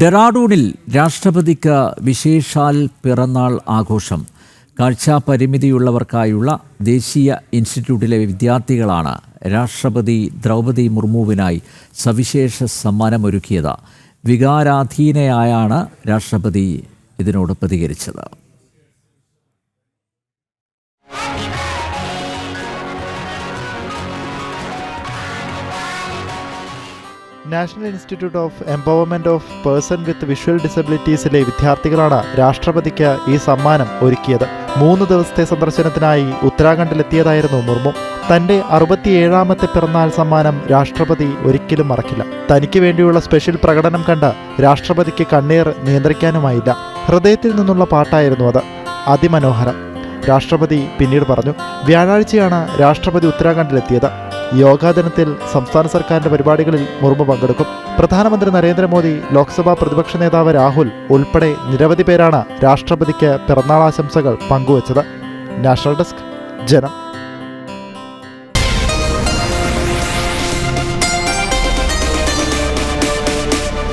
ഡെറാഡൂണിൽ രാഷ്ട്രപതിക്ക് വിശേഷാൽ പിറന്നാൾ ആഘോഷം. കാഴ്ചാപരിമിതിയുള്ളവർക്കായുള്ള ദേശീയ ഇൻസ്റ്റിറ്റ്യൂട്ടിലെ വിദ്യാർത്ഥികളാണ് രാഷ്ട്രപതി ദ്രൗപദി മുർമുവിനായി സവിശേഷ സമ്മാനമൊരുക്കിയത്. വികാരാധീനയായാണ് രാഷ്ട്രപതി ഇതിനോട് പ്രതികരിച്ചത്. National institute of empowerment of person with visual ഡിസബിലിറ്റീസിലെ വിദ്യാർത്ഥികളാണ് രാഷ്ട്രപതിക്ക് ഈ സമ്മാനം ഒരുക്കിയത്. മൂന്ന് ദിവസത്തെ സന്ദർശനത്തിനായി ഉത്തരാഖണ്ഡിലെത്തിയതായിരുന്നു മുർമു. തന്റെ അറുപത്തിയേഴാമത്തെ പിറന്നാൾ സമ്മാനം രാഷ്ട്രപതി ഒരിക്കലും മറക്കില്ല. തനിക്ക് വേണ്ടിയുള്ള സ്പെഷ്യൽ പ്രകടനം കണ്ട് രാഷ്ട്രപതിക്ക് കണ്ണീർ നിയന്ത്രിക്കാനുമായില്ല. ഹൃദയത്തിൽ നിന്നുള്ള പാട്ടായിരുന്നു അത്. അതിമനോഹരം. രാഷ്ട്രപതി പിന്നീട് പറഞ്ഞു വ്യാഴാഴ്ചയാണ് രാഷ്ട്രപതി ഉത്തരാഖണ്ഡിലെത്തിയത്. യോഗാ ദിനത്തിൽ സംസ്ഥാന സർക്കാരിന്റെ പരിപാടികളിൽ മുർമു പങ്കെടുക്കും. പ്രധാനമന്ത്രി നരേന്ദ്രമോദി ലോക്സഭാ പ്രതിപക്ഷ നേതാവ് രാഹുൽ ഉൾപ്പെടെ നിരവധി പേരാണ് രാഷ്ട്രപതിക്ക് പിറന്നാൾ ആശംസകൾ പങ്കുവച്ചത്. നാഷണൽ ഡെസ്ക് ജനം